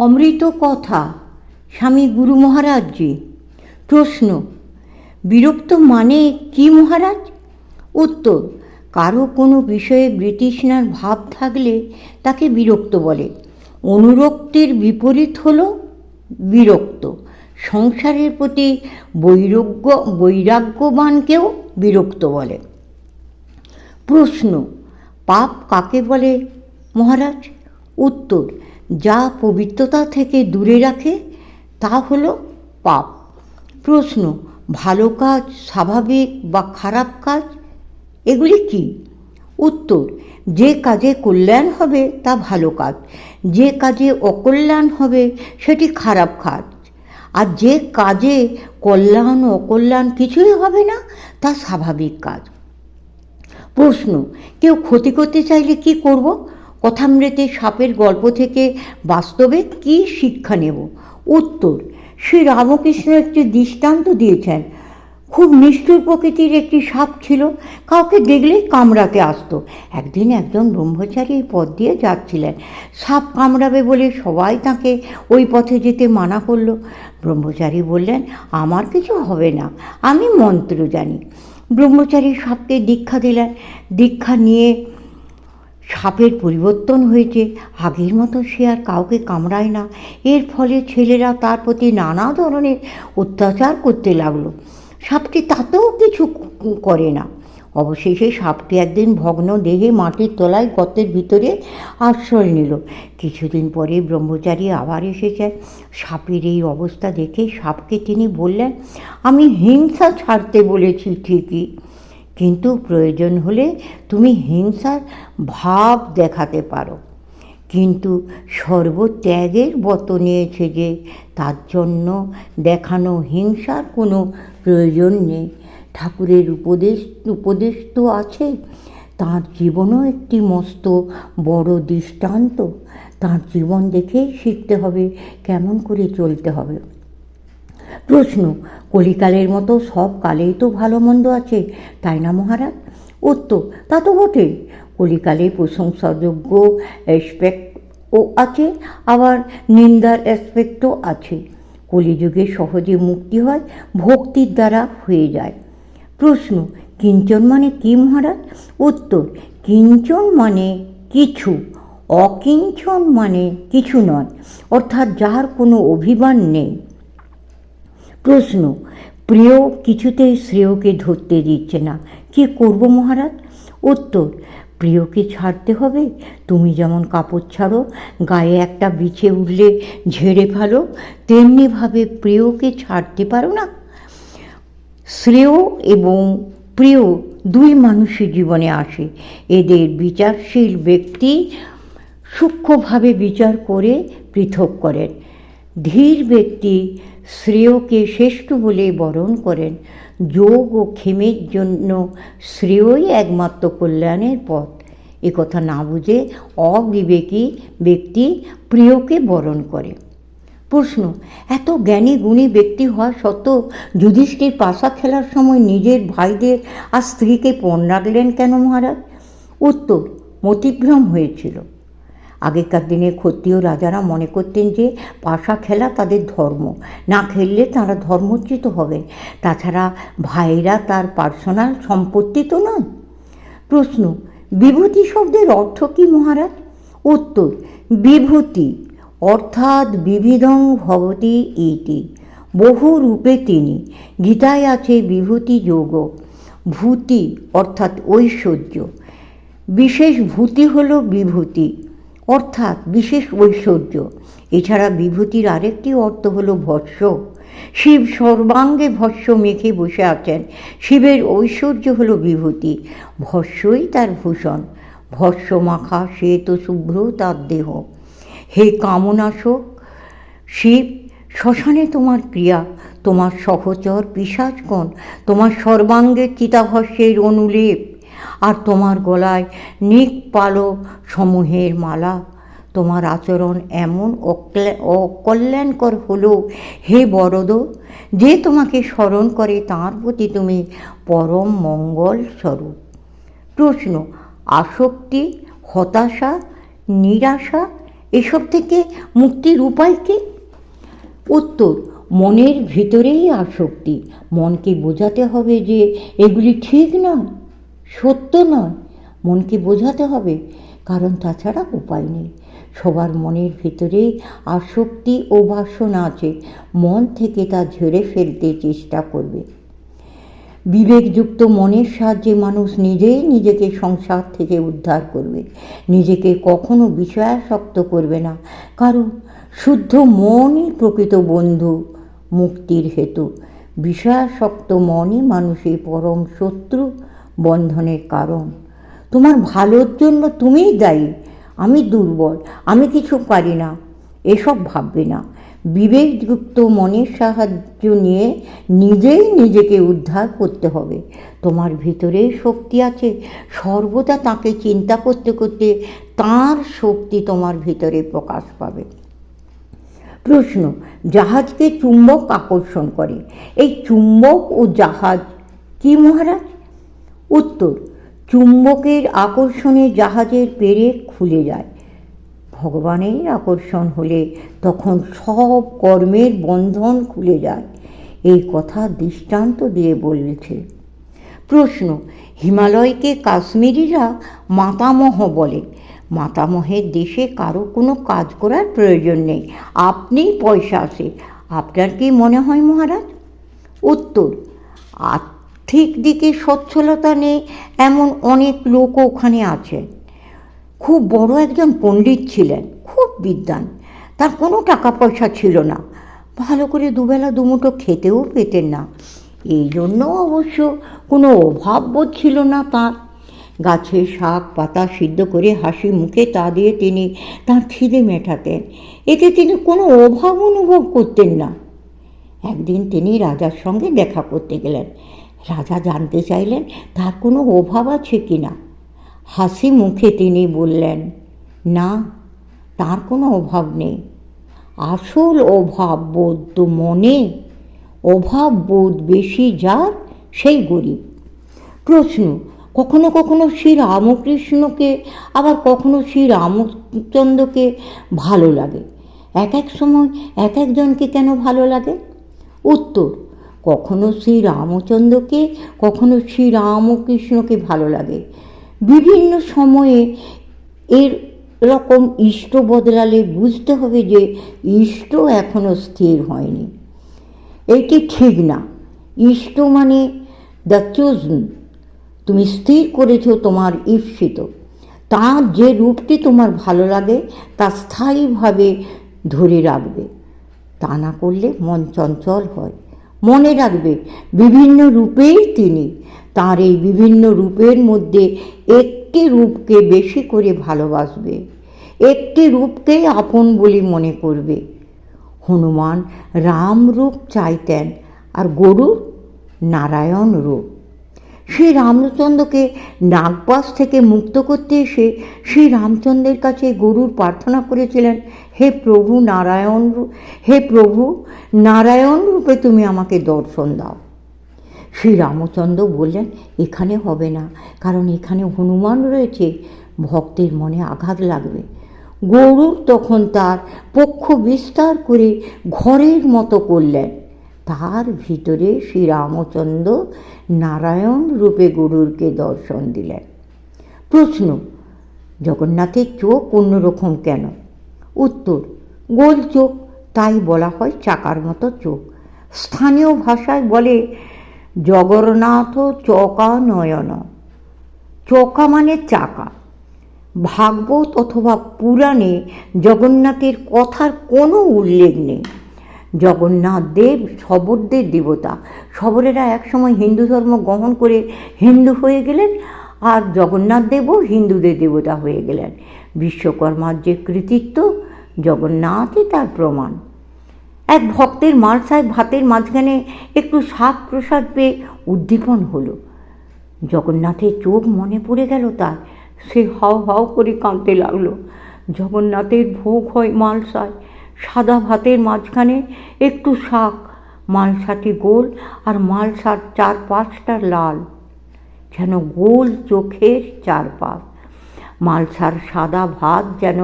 অমৃত কথা, স্বামী গুরু মহারাজজি। প্রশ্ন, বিরক্ত মানে কি মহারাজ? উত্তর, কারও কোনো বিষয়ে বৃতৃষ্ণার ভাব থাকলে তাকে বিরক্ত বলে। অনুরক্তির বিপরীত হল বিরক্ত। সংসারের প্রতি বৈরাগ্য বৈরাগ্যবানকেও বিরক্ত বলে। প্রশ্ন, পাপ কাকে বলে মহারাজ? উত্তর যা পবিত্রতা থেকে দূরে রাখে, তা হলো পাপ। প্রশ্ন, ভালো কাজ, স্বাভাবিক বা খারাপ কাজ, এগুলি কি? উত্তর, যে কাজে কল্যাণ হবে, তা ভালো কাজ। যে কাজে অকল্যাণ হবে, সেটি খারাপ কাজ। আর যে কাজে কল্যাণ অকল্যাণ কিছুই হবে না, তা স্বাভাবিক কাজ। প্রশ্ন, কেউ ক্ষতি করতে চাইলে কি করব? কথামৃতে সাপের গল্প থেকে বাস্তবে কি শিক্ষা নেব? উত্তর শ্রী রামকৃষ্ণ একটি দৃষ্টান্ত দিয়েছেন। খুব নিষ্ঠুর প্রকৃতির একটি সাপ ছিল, কাউকে দেখলেই কামড়াতে আসতো। একদিন একজন ব্রহ্মচারী এই পথ দিয়ে যাচ্ছিলেন। সাপ কামড়াবে বলে সবাই তাকে ওই পথে যেতে মানা করল। ব্রহ্মচারী বললেন, আমার কিছু হবে না, আমি মন্ত্র জানি। ব্রহ্মচারী সাপকে দীক্ষা দিলেন। দীক্ষা নিয়ে সাপের পরিবর্তন হয়েছে। আগের মতো সে আর কাউকে কামড়ায় না। এর ফলে ছেলেরা তার প্রতি নানা ধরনের অত্যাচার করতে লাগল। সাপটি তাতেও কিছু করে না। অবশেষে সাপটি একদিন ভগ্ন দেহে মাটির তলায় গর্তের ভিতরে আশ্রয় নিল। কিছুদিন পরে ব্রহ্মচারী আবার এসেছে। সাপের এই অবস্থা দেখে সাপকে তিনি বললেন, আমি হিংসা ছাড়তে বলেছি ঠিকই। কিন্তু প্রয়োজন হলে তুমি হিংসার ভাব দেখাতে পারো। কিন্তু সর্বত্যাগের বত নিয়েছে যে, তার জন্য দেখানো হিংসার কোনো প্রয়োজন নেই। ঠাকুরের উপদেশ উপদেশ তো আছে। তার জীবনও একটি মস্ত, বড় দৃষ্টান্ত। তার জীবন দেখেই শিখতে হবে, কেমন করে চলতে হবে। প্রশ্ন, কলিকালের মতো সব কালেই তো ভালো মন্দ আছে, তাই না মহারাজ? উত্তর, তা তো বটে কলিকালে প্রশংসাযোগ্য অ্যাসপেক্টও আছে, আবার নিন্দার অ্যাসপেক্টও আছে। কলিযুগে সহজে মুক্তি হয়, ভক্তির দ্বারা হয়ে যায়। প্রশ্ন, কিঞ্চন মানে কি মহারাজ? উত্তর, কিঞ্চন মানে কিছু, অকিঞ্চন মানে কিছু নয়, অর্থাৎ যার কোনো অভিমান নেই। প্রশ্ন, প্রিয় কিছুতেই শ্রেয়কে ধরতে দিচ্ছে না। কি করব মহারাজ? উত্তর, প্রিয়কে ছাড়তে হবে। তুমি যেমন কাপড় ছাড়ো, গায়ে একটা বিছে উঠলে ঝেড়ে ফেলো, তেমনিভাবে প্রিয়কে ছাড়তে পারো না। শ্রেয় এবং প্রিয় দুই মানুষের জীবনে আসে। এদের বিচারশীল ব্যক্তি সূক্ষ্মভাবে বিচার করে পৃথক করেন। ধীর ব্যক্তি শ্রেয়কে শ্রেষ্ঠ বলে বরণ করেন। যোগ ও ক্ষেমের জন্য শ্রেয়ই একমাত্র কল্যাণের পথ। কথা না বুঝে অবিবেকী ব্যক্তি প্রিয়কে বরণ করে। প্রশ্ন, এত জ্ঞানী গুণী ব্যক্তি হওয়া সত্ত্বেও যুধিষ্ঠির পাশা খেলার সময় নিজের ভাইদের আর স্ত্রীকে পণ রাখলেন কেন মহারাজ? উত্তর, মতিভ্রম হয়েছিল। আগেকার দিনে ক্ষত্রিয় রাজারা মনে করতেন যে পাশা খেলা তাদের ধর্ম। না খেললে তারা ধর্মচ্যুত হবেন। তাছাড়া ভাইরা তার পার্সোনাল সম্পত্তি তো নয়। প্রশ্ন, বিভূতি শব্দের অর্থ কি মহারাজ? উত্তর, বিভূতি, অর্থাৎ বিবিধং ভবতি ইতি বহু রূপে তিনি, গীতায় আছে বিভূতি যোগ, ভূতি অর্থাৎ ঐশ্বর্য। বিশেষ ভূতি হল বিভূতি। অর্থাৎ বিশেষ ঐশ্বর্য। এছাড়া বিভূতির আরেকটি অর্থ হল ভস্য। শিব সর্বাঙ্গে ভস্য মেখে বসে আছেন। শিবের ঐশ্বর্য হল বিভূতি। ভস্যই তার ভূষণ। ভস্য মাখা শ্বেত শুভ্র তার দেহ। হে কামনাশক, শিব, শ্মশানে তোমার ক্রিয়া। তোমার সহচর পিসাজগণ তোমার সর্বাঙ্গের চিতাভস্যের অনুলেপ। আর তোমার গলায় নিক পালো সমূহের মালা। তোমার আচরণ এমন অকল্যাণকর হলো। হে বরদ যে তোমাকে স্মরণ করে তাঁর প্রতি তুমি পরম মঙ্গল স্বরূপ প্রশ্ন, আসক্তি, হতাশা, নিরাশা, এসব থেকে মুক্তির উপায় কি? উত্তর, মনের ভিতরেই আসক্তি। মনকে বোঝাতে হবে যে এগুলি ঠিক নয়। সত্য নয়, মনকে বোঝাতে হবে। কারণ তাছাড়া উপায় নেই। সবার মনের ভিতরে আসক্তি ও বাসনা আছে। মন থেকে তা ঝেড়ে ফেলতে চেষ্টা করবে। বিবেকযুক্ত মনের সাহায্যে মানুষ নিজেই নিজেকে সংসার থেকে উদ্ধার করবে। নিজেকে কখনো বিষয়াসক্ত করবে না। কারণ শুদ্ধ মনই প্রকৃত বন্ধু, মুক্তির হেতু। বিষয়াসক্ত মনই মানুষের পরম শত্রু। বন্ধনের কারণ। তোমার ভালোর জন্য তুমিই দায়ী। আমি দুর্বল, আমি কিছু পারি না, এসব ভাববে না। বিবেকযুক্ত মনের সাহায্য নিয়ে নিজেই নিজেকে উদ্ধার করতে হবে। তোমার ভিতরে শক্তি আছে। সর্বদা তাকে চিন্তা করতে করতে তার শক্তি তোমার ভিতরে প্রকাশ পাবে। প্রশ্ন, জাহাজকে চুম্বক আকর্ষণ করে। এই চুম্বক ও জাহাজ কি মহারাজ? উত্তর, চুম্বকের আকর্ষণে জাহাজের পেরেক খুলে যায়। ভগবানের আকর্ষণ হলে তখন সব কর্মের বন্ধন খুলে যায়। এই কথা দৃষ্টান্ত দিয়ে বলেছে। প্রশ্ন, হিমালয়কে কাশ্মীরিরা মাতামহ বলে। মাতামহের দেশে কারও কোনো কাজ করার প্রয়োজন নেই। আপনিই পয়সা আসে আপনার কি মনে হয় মহারাজ? উত্তর আর্থিক দিকে সচ্ছলতা নেই, এমন অনেক লোক ওখানে আছেন খুব বড় একজন পণ্ডিত ছিলেন, খুব বিদ্বান। তার কোনো টাকা পয়সা ছিল না। ভালো করে দুবেলা দুমুঠো খেতেও পেতেন না। এই জন্য অবশ্য কোনো অভাব বোধ ছিল না তার। গাছের শাক পাতা সিদ্ধ করে হাসি মুখে তা দিয়ে তিনি তার খিদে মেটাতেন। এতে তিনি কোনো অভাব অনুভব করতেন না। একদিন তিনি রাজার সঙ্গে দেখা করতে গেলেন। রাজা জানতে চাইলেন, তার কোনো অভাব আছে কি না? হাসি মুখে তিনি বললেন, না, তার কোনো অভাব নেই। আসল অভাব বোধ তো মনে, অভাব বোধ বেশি যার সেই গরিব। প্রশ্ন, কখনো কখনো শ্রী রামকৃষ্ণকে, আবার কখনো শ্রী রামচন্দ্রকে ভালো লাগে? এক এক সময় এক একজনকে কেন ভালো লাগে? উত্তর কখনো শ্রী রামচন্দ্রকে, কখনো শ্রী রামকৃষ্ণকে ভালো লাগে। বিভিন্ন সময়ে এর রকম ইষ্ট বদলালে বুঝতে হবে যে ইষ্ট এখনও স্থির হয়নি। এটি ঠিক না। ইষ্ট মানে দ্য চোজন তুমি স্থির করেছ তোমার ঈপ্সিত তার যে রূপটি তোমার ভালো লাগে, তা স্থায়ীভাবে ধরে রাখবে। তা না করলে মন চঞ্চল হয়। মনে রাখবে, বিভিন্ন রূপেই তিনি। তার এই বিভিন্ন রূপের মধ্যে একটি রূপকে বেশি করে ভালোবাসবে, একটি রূপকে আপন বলে মনে করবে। হনুমান রাম রূপ চাইতেন আর গরু নারায়ণ রূপ। শ্রী রামচন্দ্রকে নাগবাস থেকে মুক্ত করতে এসে শ্রী রামচন্দ্রের কাছে গরুর প্রার্থনা করেছিলেন, হে প্রভু নারায়ণ হে প্রভু নারায়ণ রূপে তুমি আমাকে দর্শন দাও। শ্রী রামচন্দ্র বললেন, এখানে হবে না, কারণ এখানে হনুমান রয়েছে, ভক্তের মনে আঘাত লাগবে। গরুর তখন তার পক্ষ বিস্তার করে ঘরের মতো করলেন। তার ভিতরে শ্রী রামচন্দ্র নারায়ণ রূপে গরুরকে দর্শন দিলেন। প্রশ্ন, জগন্নাথের চোখ অন্যরকম কেন? উত্তর, গোল চোখ, তাই বলা হয় চাকার মতো চোখ। স্থানীয় ভাষায় বলে, জগন্নাথ চকা নয়ন। চকা মানে চাকা। ভাগবত অথবা পুরাণে জগন্নাথের কথার কোনো উল্লেখ নেই। জগন্নাথ দেব শবরদের দেবতা। শবরেরা একসময় হিন্দু ধর্ম গ্রহণ করে হিন্দু হয়ে গেলেন আর জগন্নাথ দেবও হিন্দুদের দেবতা হয়ে গেলেন। বিশ্বকর্মার যে কৃতিত্ব, জগন্নাথই তার প্রমাণ। এক ভক্তের মালসায় ভাতের মাঝখানে একটু শাক প্রসাদ পেয়ে উদ্দীপন হলো। জগন্নাথের চোখ মনে পড়ে গেল তার। সে হাও হাও করে কাঁদতে লাগল। জগন্নাথের ভোগ হয় মালসায় সাদা ভাতের মাঝখানে একটু শাক মালসাটি গোল আর মালসার চার পাঁচটা লাল, যেন গোল চোখের চারপাশ। মালসার সাদা ভাত যেন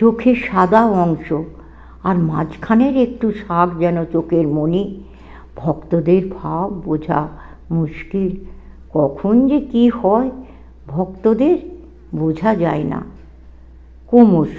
চোখের সাদা অংশ আর মাঝখানের একটু শাক যেন চোখের মণি। ভক্তদের ভাব বোঝা মুশকিল। কখন যে কি হয়, ভক্তদের বোঝা যায় না। ক্রমশ